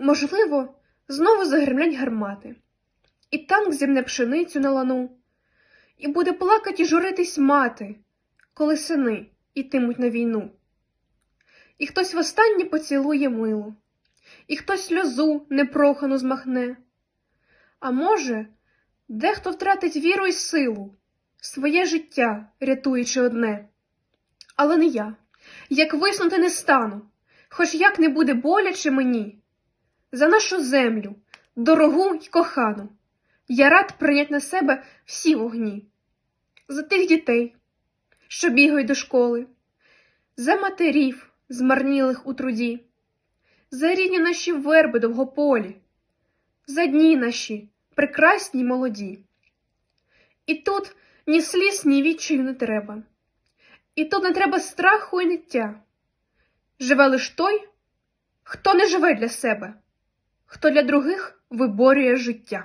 Можливо, знову загремлять гармати, і танк зімне пшеницю на лану, і буде плакать і журитись мати, коли сини ітимуть на війну. І хтось востаннє поцілує милу, і хтось сльозу непрохану змахне. А може, дехто втратить віру й силу, своє життя рятуючи одне. Але не я, як виснути не стану, хоч як не буде боляче мені. За нашу землю, дорогу й кохану, я рад прийнять на себе всі вогні, за тих дітей, що бігають до школи, за матерів, змарнілих у труді, за рідні наші верби довгополі, за дні наші прекрасні молоді. І тут ні сліз, ні відчаю не треба, і тут не треба страху і ниття. Живе лиш той, хто не живе для себе, хто для других виборює життя.